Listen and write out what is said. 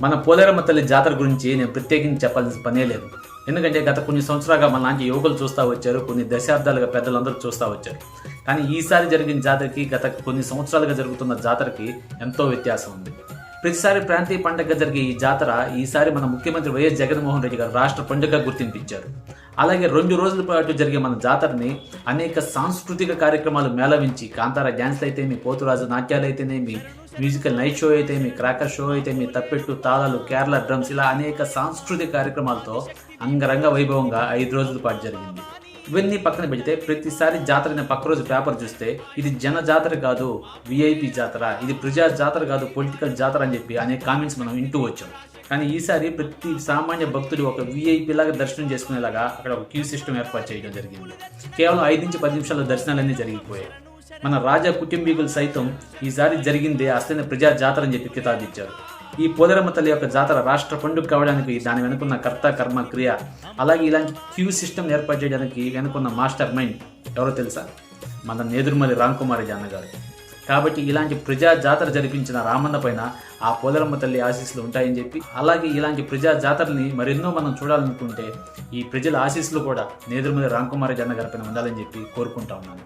మన పోలేరమ్మ తల్లి జాతర గురించి నేను ప్రత్యేకించి చెప్పాల్సిన పనే లేదు. ఎందుకంటే గత కొన్ని సంవత్సరాలుగా మన లాంటి యువకులు చూస్తూ వచ్చారు కొన్ని దశాబ్దాలుగా పెద్దలందరూ చూస్తూ వచ్చారు. కానీ ఈసారి జరిగిన జాతరకి గత కొన్ని సంవత్సరాలుగా జరుగుతున్న జాతరకి ఎంతో వ్యత్యాసం ఉంది. ప్రతిసారి ప్రాంతీయ పండగ జరిగే ఈ జాతర ఈసారి మన ముఖ్యమంత్రి వైఎస్ జగన్మోహన్ రెడ్డి గారు రాష్ట్ర పండుగ గుర్తింపించారు. అలాగే రెండు రోజుల పాటు జరిగే మన జాతరని అనేక సాంస్కృతిక కార్యక్రమాలు మేళవించి కాంతార డ్యాన్స్లు అయితేమి పోతురాజు నాట్యాలు అయితేనేమి మ్యూజికల్ నైట్ షో అయితేమి క్రాకర్ షో అయితేమి తప్పెట్టు తాళాలు కేరళ డ్రమ్స్ ఇలా అనేక సాంస్కృతిక కార్యక్రమాలతో అంగరంగ వైభవంగా ఐదు రోజుల పాటు జరిగింది. ఇవన్నీ పక్కన పెడితే ప్రతిసారి జాతర అనే పక్క రోజు పేపర్ చూస్తే ఇది జన జాతర కాదు విఐపి జాతర ఇది ప్రజా జాతర కాదు పొలిటికల్ జాతర అని చెప్పి అనే కామెంట్స్ మనం వింటూ వచ్చాం. కానీ ఈసారి ప్రతి సామాన్య భక్తుడు ఒక విఐపి లాగా దర్శనం చేసుకునేలాగా అక్కడ ఒక క్యూ సిస్టమ్ ఏర్పాటు చేయడం జరిగింది. కేవలం ఐదు నుంచి పది నిమిషాల దర్శనాలన్నీ జరిగిపోయాయి. మన రాజా కుటుంబీకులు సైతం ఈసారి జరిగిందే అసలైన ప్రజా జాతర అని చెప్పి కితాబిచ్చారు. ఈ పోదరమ్మ తల్లి యొక్క జాతర రాష్ట్ర పండుగ కావడానికి దాని వెనుకున్న కర్త కర్మ క్రియ అలాగే ఇలాంటి క్యూ సిస్టమ్ ఏర్పాటు చేయడానికి వెనుకున్న మాస్టర్ మైండ్ ఎవరో తెలుసా? మన నేదురుమల్లి రామ్కుమారి జాన్న గారు. కాబట్టి ఇలాంటి ప్రజా జాతర జరిపించిన రామన్న పైన ఆ పోదరమ్మ తల్లి ఆశీస్సులు ఉంటాయని చెప్పి అలాగే ఇలాంటి ప్రజా జాతరని మరెన్నో మనం చూడాలనుకుంటే ఈ ప్రజల ఆశీస్సులు కూడా నేదురుమల్లి రామ్కుమారి జన్న గారి పైన ఉండాలని చెప్పి కోరుకుంటా ఉన్నాను.